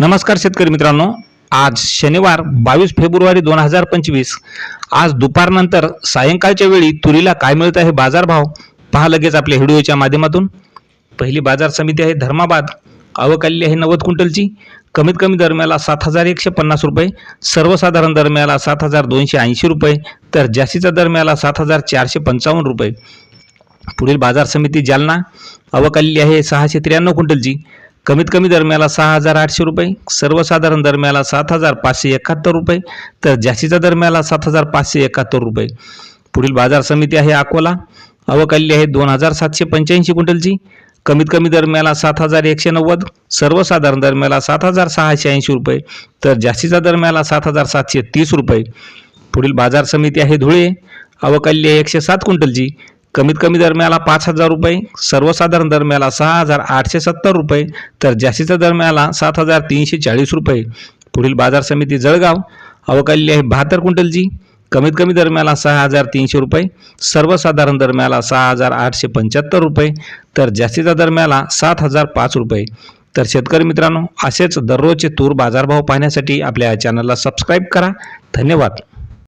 नमस्कार शेतकरी मित्रांनो. आज शनिवार बावीस फेब्रुवारी दोन हजार पंचवीस. आज दुपारनंतर सायंकाळच्या वेळी तुरीला काय मिळत आहे बाजारभाव पहा लगेच आपल्या व्हिडिओच्या माध्यमातून. पहिली बाजार समिती आहे धर्माबाद. अवकाली आहे नव्वद क्विंटलची. कमीत कमी दरम्याला सात हजार एकशे पन्नास रुपये. सर्वसाधारण दरम्याला सात हजार दोनशे ऐंशी रुपये. तर जास्तीचा दरम्याला सात हजार चारशे पंचावन्न रुपये. पुढील बाजार समिती जालना. अवकाली आहे सहाशे त्र्याण्णव क्विंटलची. कमीत कमी दरम्याला सहा हजार आठशे रुपये सर्वसाधारण दरम्याला सात हजार पाचशे एकाहत्तर रुपये तर जास्तीच्या दरम्याला सात हजार पाचशे एकाहत्तर रुपये. पुढील बाजार समिती आहे अकोला. अवकाली आहे दोन हजार सातशे पंच्याऐंशी क्विंटलची. कमीत कमी दरम्याला सात हजार एकशे नव्वद सर्वसाधारण दरम्याला सात हजार सहाशे ऐंशी रुपये तर जास्तीचा दरम्याला सात हजार सातशे तीस रुपये. पुढील बाजार समिती आहे धुळे. अवकाली आहे एकशे सात क्विंटलची. कमीत कमी दरम्याला पाच हजार रुपये सर्वसाधारण दरम्याला सहा हजार आठशे सत्तर रुपये तर जास्तीचा दरम्याला सात हजार तीनशे चाळीस रुपये. पुढील बाजार समिती जळगाव अवकाली आहे बहात्तर क्विंटलची. कमीत कमी दरम्याला सहा हजार तीनशे रुपये सर्वसाधारण दरम्याला सहा हजार आठशे पंच्याहत्तर रुपये तर जास्तीचा दरम्याला सात हजार पाच रुपये. तर शेतकरी मित्रांनो असेच दररोजचे तूर बाजारभाव पाहण्यासाठी आपल्या चॅनलला सबस्क्राईब करा. धन्यवाद.